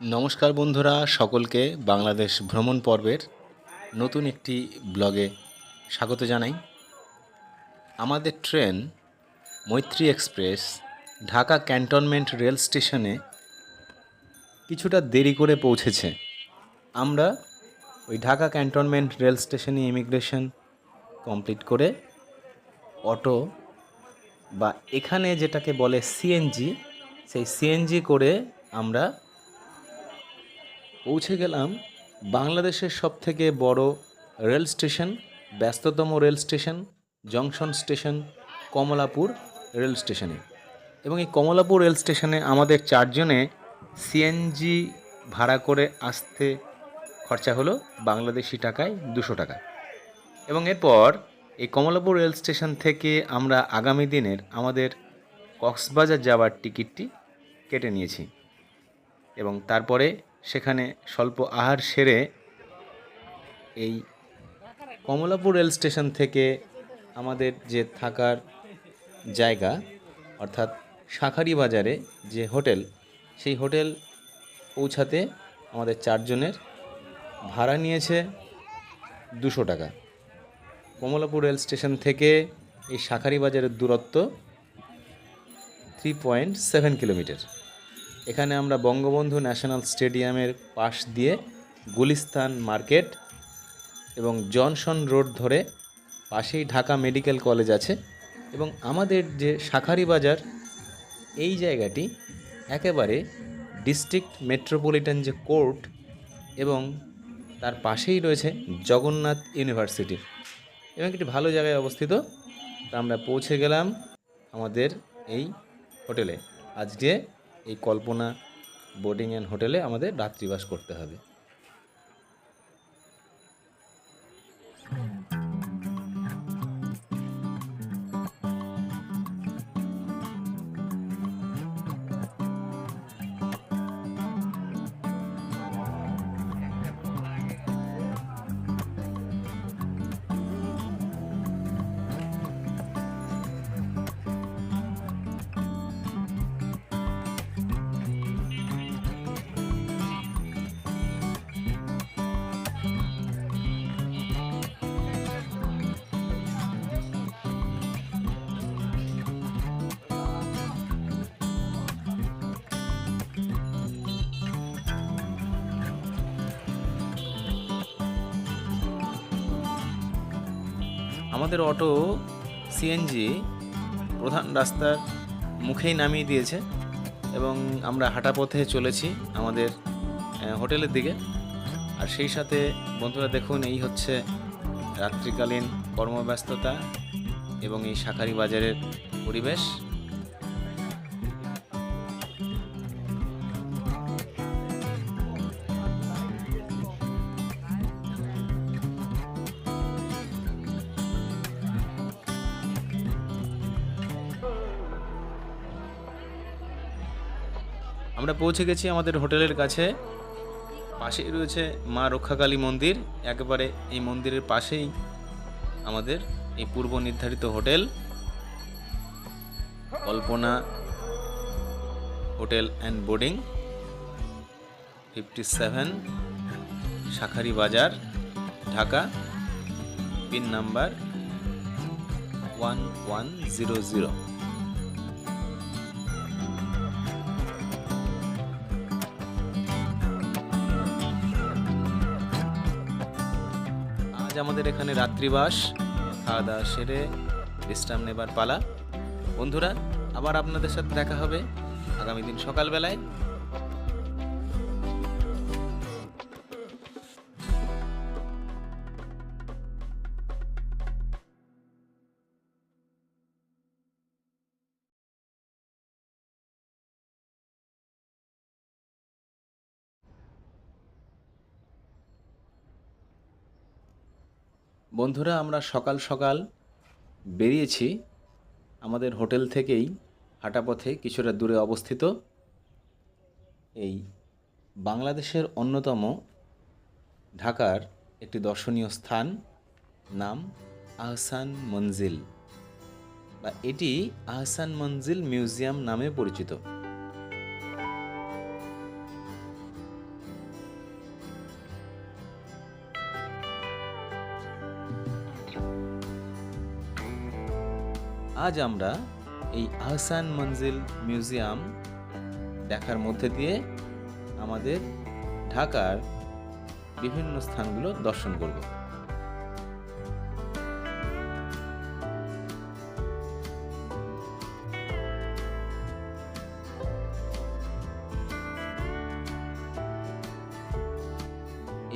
নমস্কার বন্ধুরা, সকলকে বাংলাদেশ ভ্রমণ পর্বের নতুন একটি ব্লগে স্বাগত জানাই। আমাদের ট্রেন মৈত্রী এক্সপ্রেস ঢাকা ক্যান্টনমেন্ট রেল স্টেশনে কিছুটা দেরি করে পৌঁছেছে। আমরা ওই ঢাকা ক্যান্টনমেন্ট রেল স্টেশনে ইমিগ্রেশন কমপ্লিট করে অটো বা এখানে যেটাকে বলে সিএনজি, সেই সিএনজি করে আমরা পৌঁছে গেলাম বাংলাদেশের সবথেকে বড় রেল স্টেশন, ব্যস্ততম rail station, junction station, Kamalapur rail স্টেশনে। এবং এই কমলাপুর রেল স্টেশনে আমাদের চারজনে সিএনজি ভাড়া করে আসতে খরচা হলো বাংলাদেশি টাকায় দুশো টাকা। এবং এরপর এই কমলাপুর রেল স্টেশন থেকে আমরা আগামী দিনের আমাদের কক্সবাজার যাওয়ার টিকিটটি কেটে নিয়েছি। এবং তারপরে সেখানে স্বল্প আহার সেরে এই কমলাপুর রেল স্টেশন থেকে আমাদের যে থাকার জায়গা, অর্থাৎ শাখারি বাজারে যে হোটেল, সেই হোটেল পৌঁছাতে আমাদের চারজনের ভাড়া নিয়েছে দুশো টাকা। কমলাপুর রেল স্টেশন থেকে এই শাখারি বাজারের দূরত্ব থ্রি পয়েন্ট সেভেন কিলোমিটার এখানে আমরা বঙ্গবন্ধু ন্যাশনাল স্টেডিয়ামের পাশ দিয়ে গুলিস্তান মার্কেট এবং জনসন রোড ধরে পাশেই ঢাকা মেডিকেল কলেজ আছে এবং আমাদের যে শাখারি বাজার, এই জায়গাটি একেবারে ডিস্ট্রিক্ট মেট্রোপলিটন যে কোর্ট এবং তার পাশেই রয়েছে জগন্নাথ ইউনিভার্সিটি এবং একটি ভালো জায়গায় অবস্থিত। আমরা পৌঁছে গেলাম আমাদের এই হোটেলে। আজকে এই কল্পনা বোর্ডিং অ্যান্ড হোটেলে আমাদের রাত্রিবাস করতে হবে। আমাদের অটো সিএনজি প্রধান রাস্তার মুখেই নামিয়ে দিয়েছে এবং আমরা হাঁটা পথে চলেছি আমাদের হোটেলের দিকে। আর সেই সাথে বন্ধুরা দেখুন, এই হচ্ছে রাত্রিকালীন কর্মব্যস্ততা এবং এই শাখারি বাজারের পরিবেশ। আমরা পৌঁছে গেছি আমাদের হোটেলের কাছে। পাশেই রয়েছে মা রক্ষাকালী মন্দির। একেবারে এই মন্দিরের পাশেই আমাদের এই পূর্ব নির্ধারিত hotel. Kalpana hotel and boarding, fifty seven, Shakhari Bazar, Dhaka, pin number one one zero zero. আমাদের এখানে রাত্রিবাস খাওয়া দাওয়া সেরে বিশ্রাম নেবার পালা। বন্ধুরা, আবার আপনাদের সাথে দেখা হবে আগামী দিন সকালবেলায়। বন্ধুরা, আমরা সকাল সকাল বেরিয়েছি আমাদের হোটেল থেকেই হাঁটা পথে কিছুটা দূরে অবস্থিত। এই বাংলাদেশের অন্যতম ঢাকার একটি দর্শনীয় স্থান, নাম আহসান মঞ্জিল। বা এটি আহসান মঞ্জিল মিউজিয়াম নামে পরিচিত। আজ আমরা এই আহসান মঞ্জিল মিউজিয়াম দেখার মধ্যে দিয়ে আমাদের ঢাকার বিভিন্ন স্থানগুলো দর্শন করব।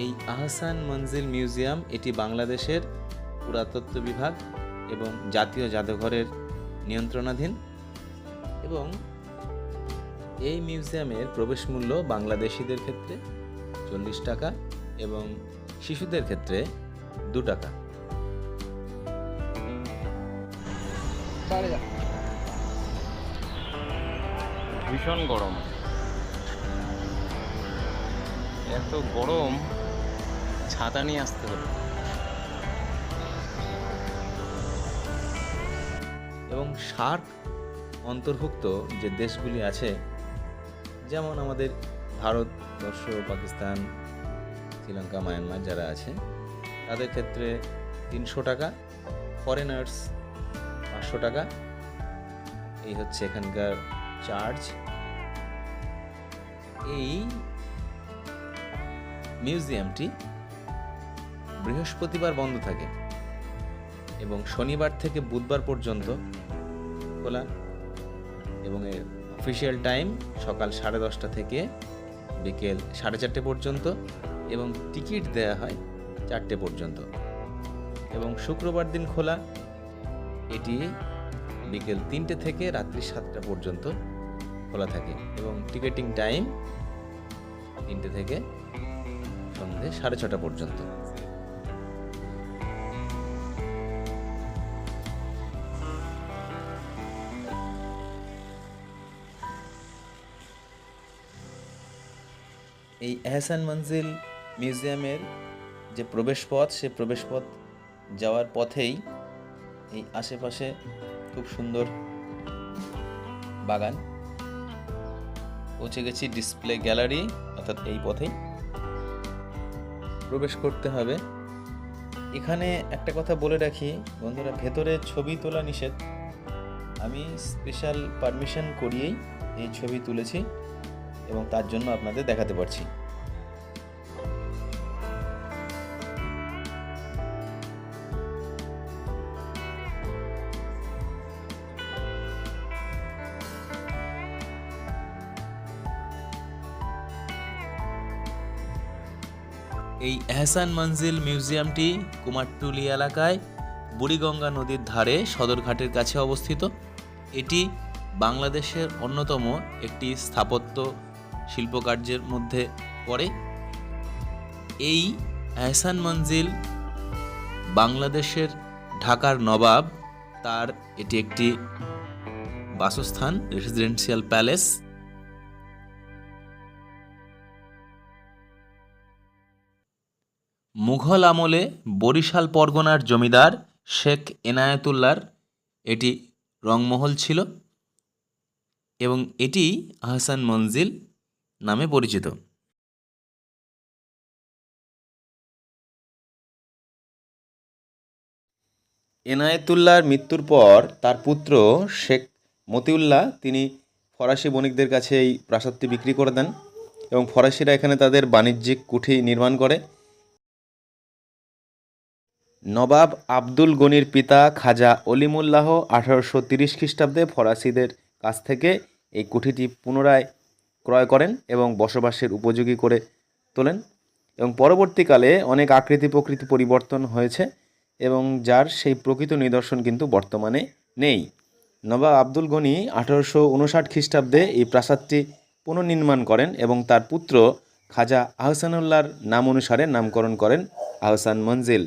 এই আহসান মঞ্জিল মিউজিয়াম, এটি বাংলাদেশের পুরাতত্ত্ব বিভাগ। এবং জাতীয় জাদুঘরের নিয়ন্ত্রণাধীন এবং এই মিউজিয়ামের প্রবেশ মূল্য বাংলাদেশিদের ক্ষেত্রে চল্লিশ টাকা এবং শিশুদের ক্ষেত্রে দু টাকা। ভীষণ গরম। এত গরম, ছাতা নিয়ে আসতে হলো এবং সার্ক অন্তর্ভুক্ত যে দেশগুলি আছে, যেমন আমাদের ভারতবর্ষ পাকিস্তান, শ্রীলঙ্কা, মায়ানমার যারা আছে, তাদের ক্ষেত্রে তিনশো টাকা ফরেনার্স পাঁচশো টাকা। এই হচ্ছে এখানকার চার্জ এই মিউজিয়ামটি বৃহস্পতিবার বন্ধ থাকে। এবং শনিবার থেকে বুধবার পর্যন্ত খোলা এবং এর অফিসিয়াল টাইম সকাল সাড়ে দশটা থেকে বিকেল সাড়ে চারটে পর্যন্ত এবং টিকিট দেয়া হয় চারটে পর্যন্ত। এবং শুক্রবার দিন খোলা, এটি বিকেল তিনটে থেকে রাত্রি সাতটা পর্যন্ত খোলা থাকে এবং টিকেটিং টাইম তিনটে থেকে সন্ধে সাড়ে ছটা পর্যন্ত। এই এহসান মঞ্জিল মিউজিয়ামের যে প্রবেশপথ, সে প্রবেশপথ যাওয়ার পথেই এই আশেপাশে খুব সুন্দর বাগান। পৌঁছে গেছি ডিসপ্লে গ্যালারি, অর্থাৎ এই পথেই। প্রবেশ করতে হবে। এখানে একটা কথা বলে রাখি, বন্ধুরা, ভেতরে ছবি তোলা নিষেধ। আমি স্পেশাল পারমিশন করিয়েই এই ছবি তুলেছি। এবং তার জন্য আপনাদের দেখাতে পারছি। এই এহসান মঞ্জিল মিউজিয়ামটি কুমারটুলি এলাকায় বুড়িগঙ্গা নদীর ধারে সদরঘাটের কাছে অবস্থিত। এটি বাংলাদেশের অন্যতম একটি স্থাপত্য শিল্পকার্যের মধ্যে পড়ে। এই এহসান মঞ্জিল বাংলাদেশের ঢাকার নবাব, তার এটি একটি বাসস্থান রেসিডেন্সিয়াল প্যালেস মুঘল আমলে বরিশাল পরগনার জমিদার শেখ এনায়েতুল্লার এটি রংমহল ছিল এবং এটি আহসান মঞ্জিল নামে পরিচিত। এনায়েতুল্লাহর মৃত্যুর পর তার পুত্র শেখ মতিউল্লাহ, তিনি ফরাসি বণিকদের কাছে এই প্রাসাদটি বিক্রি করে দেন এবং ফরাসিরা এখানে তাদের বাণিজ্যিক কুঠি নির্মাণ করে। নবাব আব্দুল গনির পিতা খাজা অলিমুল্লাহ আঠারোশো তিরিশ খ্রিস্টাব্দে ফরাসিদের কাছ থেকে এই কুঠিটি পুনরায় ক্রয় করেন এবং বসবাসের উপযোগী করে তোলেন। এবং পরবর্তীকালে অনেক আকৃতি প্রকৃতি পরিবর্তন হয়েছে এবং যার সেই প্রকৃত নিদর্শন কিন্তু বর্তমানে নেই। নবাব আব্দুল গনি আঠারোশো উনষাট খ্রিস্টাব্দে এই প্রাসাদটি পুনর্নির্মাণ করেন এবং তার পুত্র খাজা আহসানুল্লাহর নাম অনুসারে নামকরণ করেন আহসান মঞ্জিল।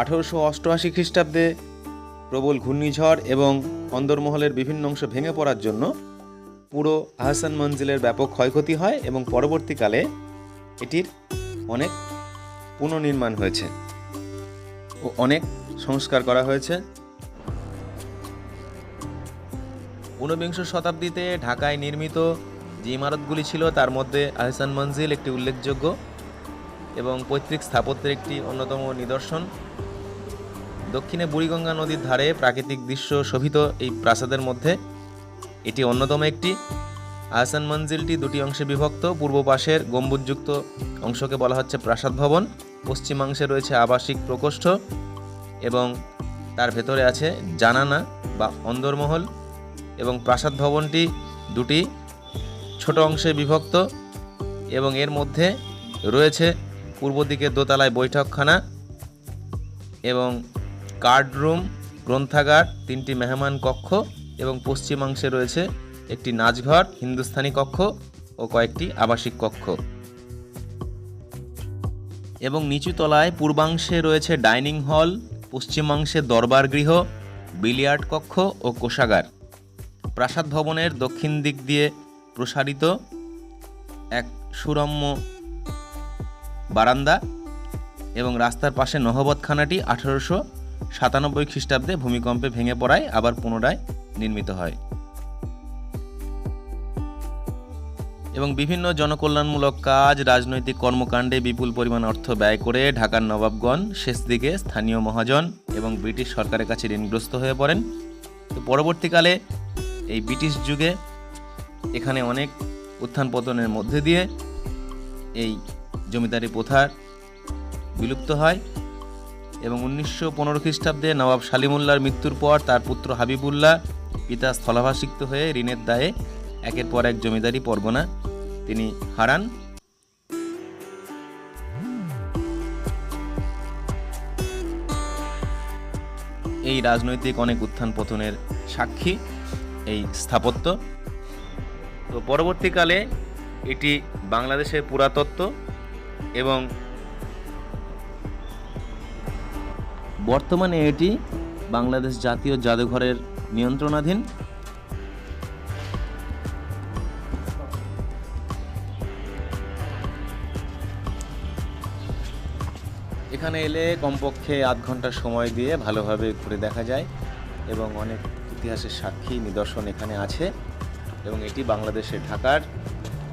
আঠারোশো অষ্টআশি খ্রিস্টাব্দে প্রবল ঘূর্ণিঝড় এবং অন্দরমহলের বিভিন্ন অংশ ভেঙে পড়ার জন্য পুরো আহসান মঞ্জিলের ব্যাপক ক্ষয়ক্ষতি হয় এবং পরবর্তীকালে এটির অনেক পুনর্নির্মাণ হয়েছে ও অনেক সংস্কার করা হয়েছে। ঊনবিংশ শতাব্দীতে ঢাকায় নির্মিত যে ইমারতগুলি ছিল, তার মধ্যে আহসান মঞ্জিল একটি উল্লেখযোগ্য। এবং পৈতৃক স্থাপত্যের একটি অন্যতম নিদর্শন। দক্ষিণে বুড়িগঙ্গা নদীর ধারে প্রাকৃতিক দৃশ্য শোভিত এই প্রাসাদের মধ্যে। এটি অন্যতম একটি। আহসান মঞ্জিলটি দুটি অংশে বিভক্ত। পূর্ব পাশের গম্বুজযুক্ত অংশকে বলা হচ্ছে প্রাসাদ ভবন। পশ্চিমাংশে রয়েছে আবাসিক প্রকোষ্ঠ এবং তার ভেতরে আছে জানানা বা অন্দরমহল এবং প্রাসাদ ভবনটি দুটি ছোট অংশে বিভক্ত এবং এর মধ্যে রয়েছে পূর্ব দিকে দোতলায় বৈঠকখানা এবং কার্ড রুম, গ্রন্থাগার, তিনটি মেহমান কক্ষ এবং পশ্চিমাংশে রয়েছে একটি নাচঘর হিন্দুস্তানি কক্ষ ও কয়েকটি আবাসিক কক্ষ। এবং নিচু তলায় পূর্বাংশে রয়েছে ডাইনিং হল, পশ্চিমাংশে দরবার গৃহ, বিলিয়ার্ড কক্ষ ও কোষাগার। প্রাসাদ ভবনের দক্ষিণ দিক দিয়ে প্রসারিত এক সুরম্য বারান্দা এবং রাস্তার পাশে নহবতখানাটি আঠারোশো সাতানব্বই খ্রিস্টাব্দে ভূমিকম্পে ভেঙে পড়ায়, আবার পুনরায় নির্মিত হয়। এবং বিভিন্ন জনকল্যাণমূলক কাজ, রাজনৈতিক কর্মকাণ্ডে বিপুল পরিমাণ অর্থ ব্যয় করে ঢাকার নবাবগণ শেষ দিকে স্থানীয় মহাজন এবং ব্রিটিশ সরকারের কাছে ঋণগ্রস্ত হয়ে পড়েন। তো পরবর্তীকালে এই ব্রিটিশ যুগে এখানে অনেক উত্থান পতনের মধ্যে দিয়ে এই জমিদারি প্রথার বিলুপ্ত হয় এবং উনিশশো পনেরো খ্রিস্টাব্দে নবাব সালিমুল্লাহর মৃত্যুর পর তার পুত্র হাবিবুল্লাহ পিতা স্থলাভাষিক্ত হয়ে ঋণের দায়ে একের পর এক জমিদারি পরগনা তিনি হারান। এই রাজনৈতিক অনেক উত্থান পতনের সাক্ষী, এই স্থাপত্য। তো পরবর্তীকালে এটি বাংলাদেশের পুরাতত্ত্ব। এবং বর্তমানে এটি বাংলাদেশ জাতীয় জাদুঘরের নিয়ন্ত্রণাধীন। এখানে এলে কমপক্ষে আধ ঘণ্টা সময় দিয়ে ভালোভাবে ঘুরে দেখা যায় এবং অনেক ইতিহাসের সাক্ষী, নিদর্শন এখানে আছে এবং এটি বাংলাদেশের ঢাকার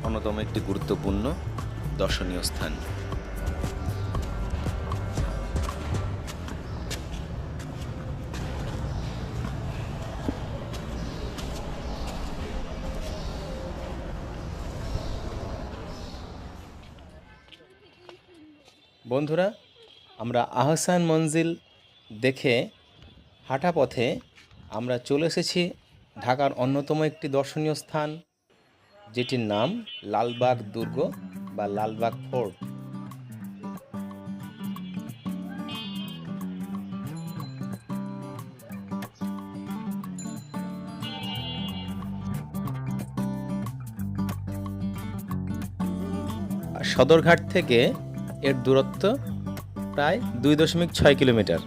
অন্যতম একটি গুরুত্বপূর্ণ দর্শনীয় স্থান। বন্ধুরা, আমরা আহসান মঞ্জিল দেখে হাঁটা পথে আমরা চলে এসেছি ঢাকার অন্যতম একটি দর্শনীয় স্থান, যেটির নাম লালবাগ দুর্গ। বা লালবাগ ফোর্ট সদরঘাট থেকে এর দূরত্ব প্রায় দুই দশমিক ছয় কিলোমিটার।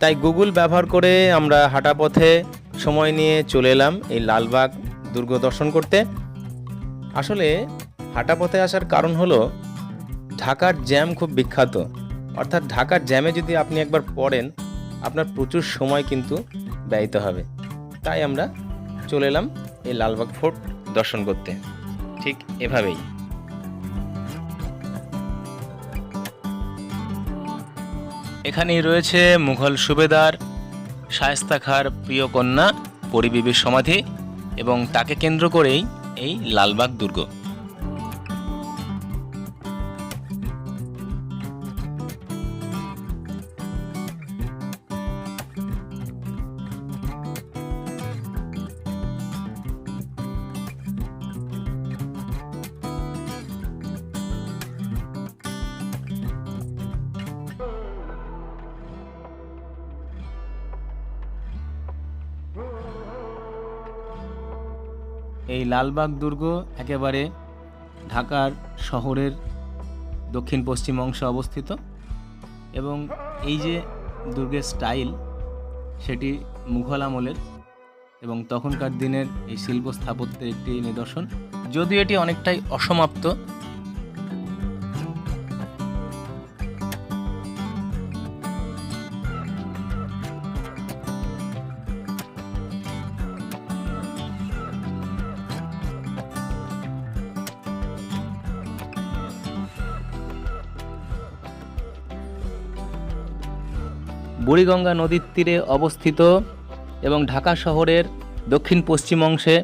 তাই গুগল ব্যবহার করে আমরা হাঁটা পথে সময় নিয়ে চলে এলাম এই লালবাগ দুর্গ দর্শন করতে। আসলে হাঁটা পথে আসার কারণ হলো, ঢাকার জ্যাম খুব বিখ্যাত। অর্থাৎ ঢাকার জ্যামে যদি আপনি একবার পড়েন, আপনার প্রচুর সময় কিন্তু ব্যয়িত হবে। তাই আমরা চলে এলাম এই লালবাগ ফোর্ট দর্শন করতে। ঠিক এভাবেই। এখানেই রয়েছে মুঘল সুবেদার, শায়েস্তা খাঁর প্রিয় কন্যা, পরিবিবির সমাধি এবং তাকে কেন্দ্র করেই এই লালবাগ দুর্গ। এই লালবাগ দুর্গ একেবারে ঢাকার শহরের দক্ষিণ পশ্চিম অংশে অবস্থিত এবং এই যে দুর্গের স্টাইল, সেটি মুঘল আমলের এবং তখনকার দিনের এই শিল্প স্থাপত্যের একটি নিদর্শন। যদিও এটি অনেকটাই অসমাপ্ত বুড়িগঙ্গা নদীর তীরে অবস্থিত এবং ঢাকা শহরের দক্ষিণ পশ্চিম অংশে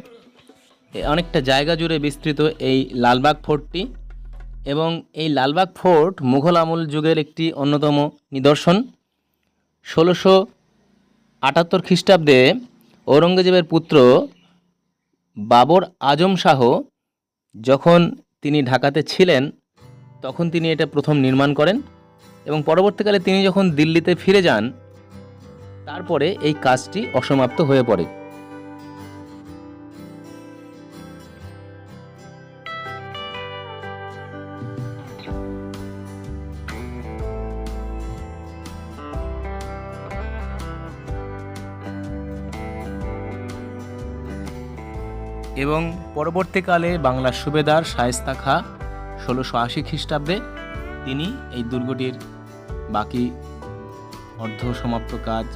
অনেকটা জায়গা জুড়ে বিস্তৃত এই লালবাগ ফোর্টটি এবং এই লালবাগ ফোর্ট মুঘল আমল যুগের একটি অন্যতম নিদর্শন। ষোলোশো আটাত্তর খ্রিস্টাব্দে ঔরঙ্গজেবের পুত্র বাবর আজম শাহ যখন তিনি ঢাকাতে ছিলেন, তখন তিনি এটা প্রথম নির্মাণ করেন। এবং পরবর্তীকালে তিনি যখন দিল্লিতে ফিরে যান, তারপরে এই কাজটি অসমাপ্ত হয়ে পড়ে। এবং পরবর্তীকালে বাংলার সুবেদার শায়েস্তা খাঁ ষোলোশো আশি খ্রিস্টাব্দে তিনি এই দুর্গটির বাকি অর্ধ সমাপ্ত কাজ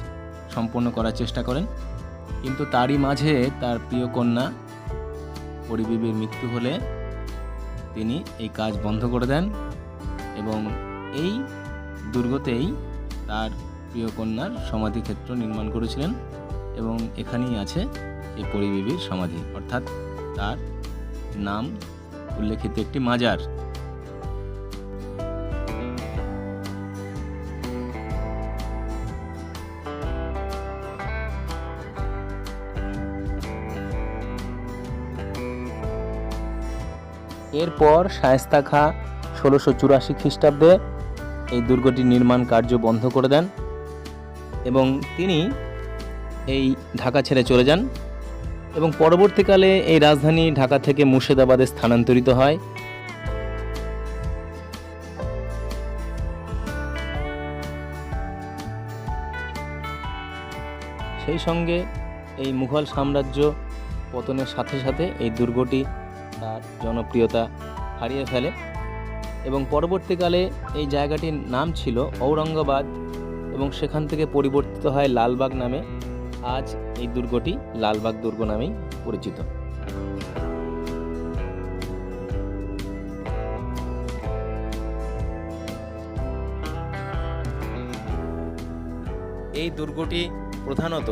সম্পন্ন করার চেষ্টা করেন। কিন্তু তারই মাঝে তার প্রিয় কন্যা পরিবিবির মৃত্যু হলে তিনি এই কাজ বন্ধ করে দেন এবং এই দুর্গতেই তার প্রিয় কন্যার সমাধিক্ষেত্র নির্মাণ করেছিলেন এবং এখানেই আছে এই পরিবিবির সমাধি। অর্থাৎ তার নাম উল্লেখিত একটি মাজার। এরপর শায়েস্তা খাঁ ষোলোশো চুরাশি খ্রিস্টাব্দে এই দুর্গটি নির্মাণ কার্য বন্ধ করে দেন এবং তিনি এই ঢাকা ছেড়ে চলে যান এবং পরবর্তীকালে এই রাজধানী ঢাকা থেকে মুর্শিদাবাদে স্থানান্তরিত হয়। সেই সঙ্গে এই মুঘল সাম্রাজ্য পতনের সাথে সাথে এই দুর্গটি তার জনপ্রিয়তা হারিয়ে ফেলে। এবং পরবর্তীকালে এই জায়গাটির নাম ছিল ঔরঙ্গাবাদ এবং সেখান থেকে পরিবর্তিত হয় লালবাগ নামে। আজ এই দুর্গটি লালবাগ দুর্গ নামেই পরিচিত। এই দুর্গটি প্রধানত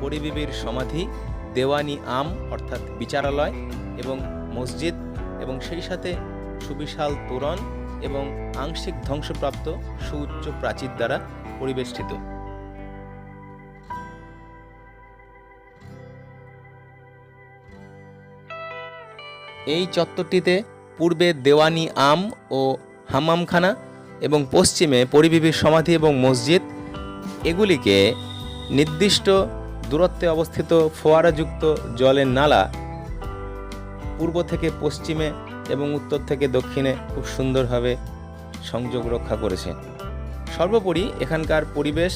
পরিবিবির সমাধি, দেওয়ানি আম অর্থাৎ বিচারালয় এবং মসজিদ এবং সেই সাথে সুবিশাল তোরণ এবং আংশিক ধ্বংসপ্রাপ্ত সুউচ্চ প্রাচীর দ্বারা পরিবেষ্টিত। এই চত্বরটিতে পূর্বে দেওয়ানি আম ও হামামখানা এবং পশ্চিমে পরিবিবির সমাধি এবং মসজিদ, এগুলিকে নির্দিষ্ট দূরত্বে অবস্থিত ফোয়ারাযুক্ত জলের নালা পূর্ব থেকে পশ্চিমে এবং উত্তর থেকে দক্ষিণে খুব সুন্দরভাবে সংযোগ রক্ষা করেছে। সর্বোপরি এখানকার পরিবেশ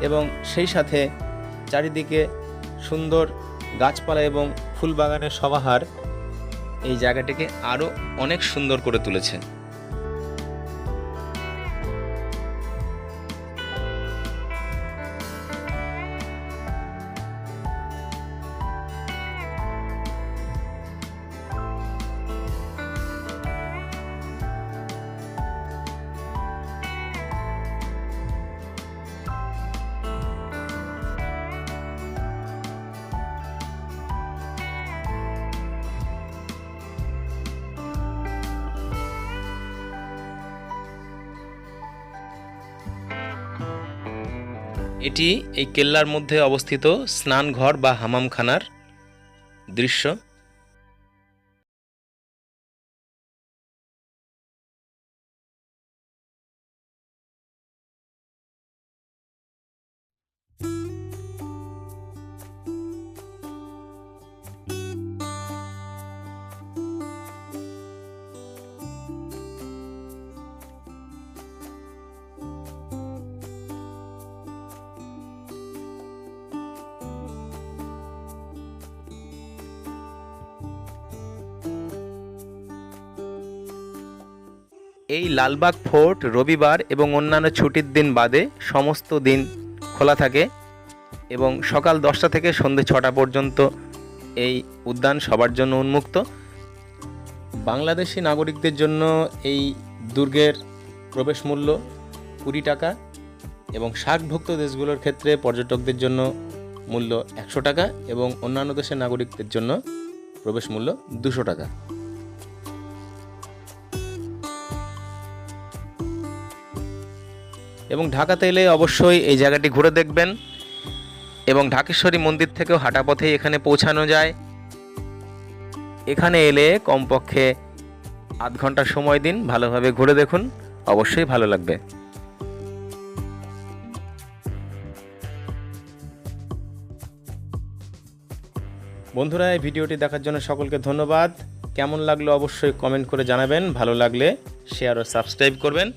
এবং সেই সাথে চারিদিকে সুন্দর গাছপালা এবং ফুলবাগানের সমাহার এই জায়গাটিকে আরও অনেক সুন্দর করে তুলেছে। এটি এই কেল্লার মধ্যে অবস্থিত স্নানঘর বা হামামখানার দৃশ্য। এই লালবাগ ফোর্ট রবিবার এবং অন্যান্য ছুটির দিন বাদে সমস্ত দিন খোলা থাকে এবং সকাল দশটা থেকে সন্ধে ছটা পর্যন্ত এই উদ্যান সবার জন্য উন্মুক্ত। বাংলাদেশি নাগরিকদের জন্য এই দুর্গের প্রবেশ মূল্য কুড়ি টাকা এবং সার্কভুক্ত দেশগুলোর ক্ষেত্রে পর্যটকদের জন্য মূল্য একশো টাকা এবং অন্যান্য দেশের নাগরিকদের জন্য প্রবেশ মূল্য দুশো টাকা। এবং ঢাকাতে এলে অবশ্যই এই জায়গাটি ঘুরে দেখবেন এবং ঢাকেশ্বরী মন্দির থেকেও হাঁটা পথেই এখানে পৌঁছানো যায়। এখানে এলে কমপক্ষে আধ ঘণ্টা সময় দিন, ভালোভাবে ঘুরে দেখুন, অবশ্যই ভালো লাগবে। বন্ধুরা, এই ভিডিওটি দেখার জন্য সকলকে ধন্যবাদ। কেমন লাগল অবশ্যই কমেন্ট করে জানাবেন, ভালো লাগলে শেয়ার ও সাবস্ক্রাইব করবেন।